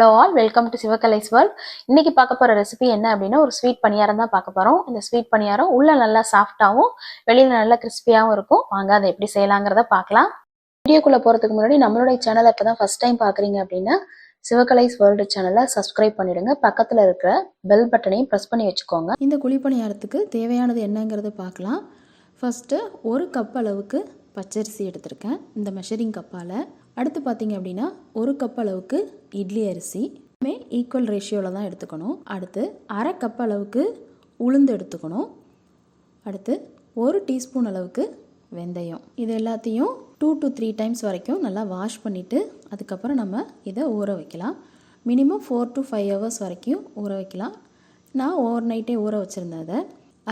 Hello all welcome to Sivakalai's world இன்னைக்கு பார்க்க போகிற ரெசிபி என்ன அப்படின்னா ஒரு ஸ்வீட் பணியாரம் தான் பார்க்க போகிறோம் இந்த ஸ்வீட் பணியாரம் உள்ள நல்லா சாஃப்டாகவும் வெளியில் நல்லா கிறிஸ்பியாகவும் இருக்கும். வாங்க அதை எப்படி செய்யலாங்கிறத பார்க்கலாம். வீடியோக்குள்ளே போகிறதுக்கு முன்னாடி நம்மளுடைய சேனலை இப்போ தான் ஃபர்ஸ்ட் டைம் பார்க்குறீங்க அப்படின்னா சிவகலைஸ் வேர்ல்டு சேனலை சப்ஸ்கிரைப் பண்ணிடுங்க. பக்கத்தில் இருக்கிற பெல் பட்டனையும் ப்ரெஸ் பண்ணி வச்சுக்கோங்க. இந்த குழிப்பணியாரத்துக்கு தேவையானது என்னங்கிறது பார்க்கலாம். ஃபஸ்ட்டு ஒரு கப் அளவுக்கு பச்சரிசி எடுத்திருக்கேன். இந்த மெஷரிங் கப்பால் அடுத்து பார்த்தீங்க அப்படின்னா ஒரு கப் அளவுக்கு இட்லி அரிசி. மே ஈக்குவல் ரேஷியோவில் தான் எடுத்துக்கணும். அடுத்து அரை கப் அளவுக்கு உளுந்து எடுத்துக்கணும். அடுத்து ஒரு டீஸ்பூன் அளவுக்கு வெந்தயம். இது எல்லாத்தையும் டூ டு த்ரீ டைம்ஸ் வரைக்கும் நல்லா வாஷ் பண்ணிவிட்டு அதுக்கப்புறம் நம்ம இதை ஊற வைக்கலாம். Minimum four to five hours வரைக்கும் ஊற வைக்கலாம். நான் ஓவர் நைட்டே ஊற வச்சுருந்தேன் அதை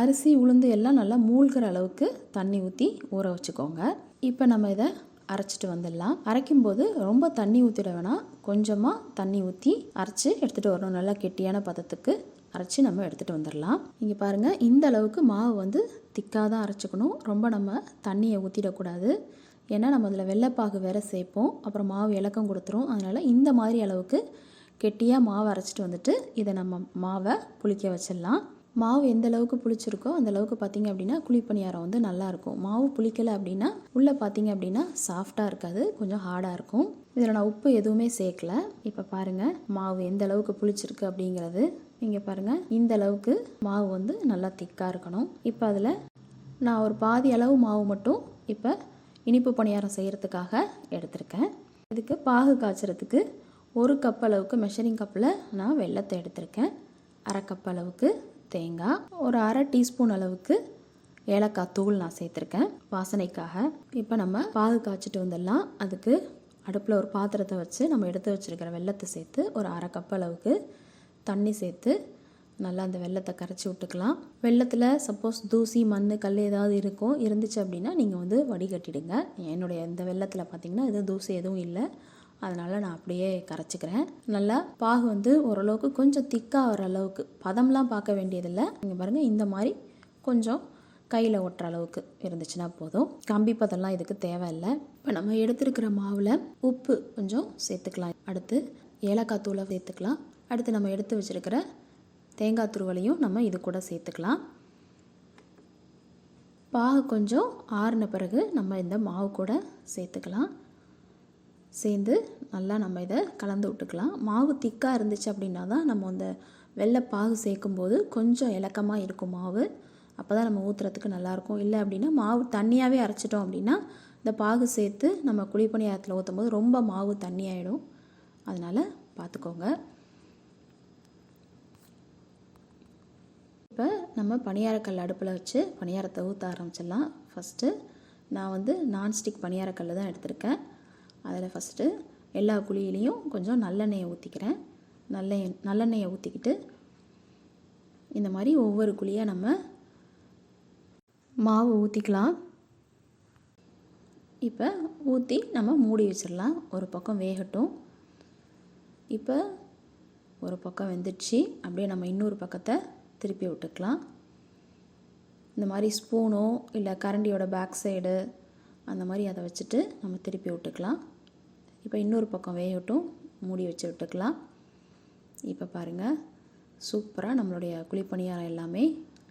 அரிசி உளுந்து எல்லாம் நல்லா மூழ்கிற அளவுக்கு தண்ணி ஊற்றி ஊற வச்சுக்கோங்க. இப்போ நம்ம இதை அரைச்சிட்டு வந்துடலாம். அரைக்கும்போது ரொம்ப தண்ணி ஊற்றிட வேணாம். கொஞ்சமாக தண்ணி ஊற்றி அரைச்சி எடுத்துகிட்டு வரணும். நல்லா கெட்டியான பதத்துக்கு அரைச்சி நம்ம எடுத்துகிட்டு வந்துடலாம். இங்கே பாருங்கள் இந்த அளவுக்கு மாவு வந்து திக்காக தான் அரைச்சிக்கணும். ரொம்ப நம்ம தண்ணியை ஊற்றிடக்கூடாது ஏன்னா நம்ம அதில் வெள்ளைப்பாகு வேற சேர்ப்போம். அப்புறம் மாவு இலக்கம் கொடுத்துரும். அதனால் இந்த மாதிரி அளவுக்கு கெட்டியாக மாவை அரைச்சிட்டு வந்துட்டு இதை நம்ம மாவை புளிக்க வச்சிடலாம். மாவு எந்த அளவுக்கு புளிச்சிருக்கோ அந்த அளவுக்கு பார்த்தீங்க அப்படின்னா குழிப்பணியாரம் வந்து நல்லாயிருக்கும். மாவு புளிக்கலை அப்படின்னா உள்ளே பார்த்தீங்க அப்படின்னா சாஃப்டாக இருக்காது கொஞ்சம் ஹார்டாக இருக்கும். இதில் நான் உப்பு எதுவுமே சேர்க்கல. இப்போ பாருங்கள் மாவு எந்த அளவுக்கு புளிச்சிருக்கு அப்படிங்கிறது. நீங்கள் பாருங்கள் இந்த அளவுக்கு மாவு வந்து நல்லா திக்காக இருக்கணும். இப்போ அதில் நான் ஒரு பாதி அளவு மாவு மட்டும் இப்போ இனிப்பு பணியாரம் செய்கிறதுக்காக எடுத்திருக்கேன். இதுக்கு பாகு காய்ச்சறதுக்கு ஒரு கப் அளவுக்கு மெஷரிங் கப்பில் நான் வெள்ளத்தை எடுத்திருக்கேன். அரை கப் அளவுக்கு தேங்காய் ஒரு அரை டீஸ்பூன் அளவுக்கு ஏலக்காய் தூள் நான் சேர்த்துருக்கேன். வாசனைக்காக. இப்போ நம்ம பாகு காய்ச்சிட்டு வந்துடலாம். அதுக்கு அடுப்பில் ஒரு பாத்திரத்தை வச்சு நம்ம எடுத்து வச்சுருக்கிற வெள்ளத்தை சேர்த்து ஒரு அரை கப் அளவுக்கு தண்ணி சேர்த்து நல்லா அந்த வெள்ளத்தை கரைச்சி விட்டுக்கலாம். வெள்ளத்தில் சப்போஸ் தூசி மண் கல் ஏதாவது இருக்கும் இருந்துச்சு அப்படின்னா நீங்கள் வந்து வடிகட்டிடுங்க. என்னுடைய இந்த வெள்ளத்தில் பார்த்தீங்கன்னா எதுவும் தூசி எதுவும் இல்லை. அதனால் நான் அப்படியே கரைச்சிக்கிறேன். நல்லா பாகு வந்து ஓரளவுக்கு கொஞ்சம் திக்காக வர அளவுக்கு. பதம்லாம் பார்க்க வேண்டியதில்லை. நீங்கள் பாருங்கள் இந்த மாதிரி கொஞ்சம் கையில் ஒட்டுற அளவுக்கு இருந்துச்சுன்னா போதும். கம்பி பதம்லாம் இதுக்கு தேவையில்லை. இப்போ நம்ம எடுத்துருக்கிற மாவில் உப்பு கொஞ்சம் சேர்த்துக்கலாம். அடுத்து ஏலக்காய் தூளை சேர்த்துக்கலாம். அடுத்து நம்ம எடுத்து வச்சுருக்கிற தேங்காய் துருவலையும் நம்ம இது கூட சேர்த்துக்கலாம். பாகு கொஞ்சம் ஆறின பிறகு நம்ம இந்த மாவு கூட சேர்த்துக்கலாம். சேர்ந்து நல்லா நம்ம இதை கலந்து விட்டுக்கலாம். மாவு திக்காக இருந்துச்சு அப்படின்னா தான் நம்ம அந்த வெள்ளை பாகு சேர்க்கும்போது கொஞ்சம் இலக்கமாக இருக்கும் மாவு. அப்போ தான் நம்ம ஊற்றுறதுக்கு நல்லாயிருக்கும். இல்லை அப்படின்னா மாவு தண்ணியாகவே அரைச்சிட்டோம் அப்படின்னா இந்த பாகு சேர்த்து நம்ம குழிப்பணியாரத்தில் ஊற்றும் போது ரொம்ப மாவு தண்ணியாயிடும். அதனால் பார்த்துக்கோங்க. இப்போ நம்ம பணியாரக்கல் அடுப்பில் வச்சு பணியாரத்தை ஊற்ற ஆரம்பிச்சிடலாம். ஃபஸ்ட்டு நான் வந்து நான்ஸ்டிக் பணியாரக்கல் தான் எடுத்திருக்கேன். அதில் ஃபஸ்ட்டு எல்லா குழியிலையும் கொஞ்சம் நல்லெண்ணெயை ஊற்றிக்கிறேன் நல்ல நல்லெண்ணெயை ஊற்றிக்கிட்டு இந்த மாதிரி ஒவ்வொரு குழியாக நம்ம மாவு ஊற்றிக்கலாம் இப்போ ஊற்றி நம்ம மூடி வச்சிடலாம். ஒரு பக்கம் வேகட்டும். இப்போ ஒரு பக்கம் வெந்துடுச்சு. அப்படியே நம்ம இன்னொரு பக்கத்தை திருப்பி விட்டுக்கலாம். இந்த மாதிரி ஸ்பூனோ இல்லை கரண்டியோட பேக் சைடு அந்த மாதிரி அதை வச்சுட்டு நம்ம திருப்பி விட்டுக்கலாம். இப்போ இன்னொரு பக்கம் வேகட்டும் மூடி வச்சு விட்டுக்கலாம். இப்போ பாருங்கள் சூப்பராக நம்மளுடைய குழிப்பணியாரம் எல்லாமே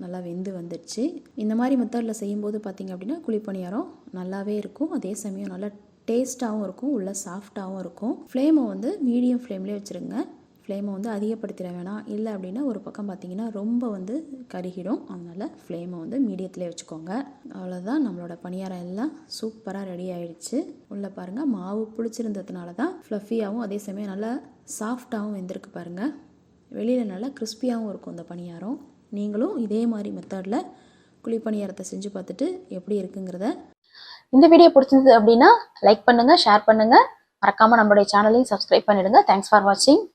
நல்லா வெந்து வந்துடுச்சு. இந்த மாதிரி மெத்தடில் செய்யும்போது பார்த்திங்க அப்படின்னா குழிப்பணியாரம் நல்லாவே இருக்கும். அதே சமயம் நல்லா டேஸ்ட்டாகவும் இருக்கும் உள்ள சாஃப்டாகவும் இருக்கும். ஃப்ளேமை வந்து மீடியம் ஃப்ளேம்லேயே வச்சுருங்க. ஃப்ளேமை வந்து அதிகப்படுத்திட வேணாம். இல்லை அப்படின்னா ஒரு பக்கம் பார்த்தீங்கன்னா ரொம்ப வந்து கருகிடும். அதனால் ஃப்ளேமை வந்து மீடியத்திலே வச்சுக்கோங்க. அவ்வளோதான் நம்மளோட பணியாரம் எல்லாம் சூப்பராக ரெடி ஆயிடுச்சு. உள்ளே பாருங்கள் மாவு பிடிச்சிருந்ததுனால தான் ஃப்ளஃபியாகவும் அதே சமயம் நல்லா சாஃப்டாகவும் வெந்திருக்கு பாருங்கள் வெளியில் நல்லா கிறிஸ்பியாகவும் இருக்கும் இந்த பணியாரம். நீங்களும் இதே மாதிரி மெத்தடில் குழி பணியாரத்தை செஞ்சு பார்த்துட்டு எப்படி இருக்குங்கிறத இந்த வீடியோ பிடிச்சிருந்தது அப்படின்னா லைக் பண்ணுங்கள் ஷேர் பண்ணுங்கள் மறக்காமல் நம்மளுடைய சேனலையும் சப்ஸ்கிரைப் பண்ணிடுங்க. தேங்க்ஸ் ஃபார் வாட்சிங்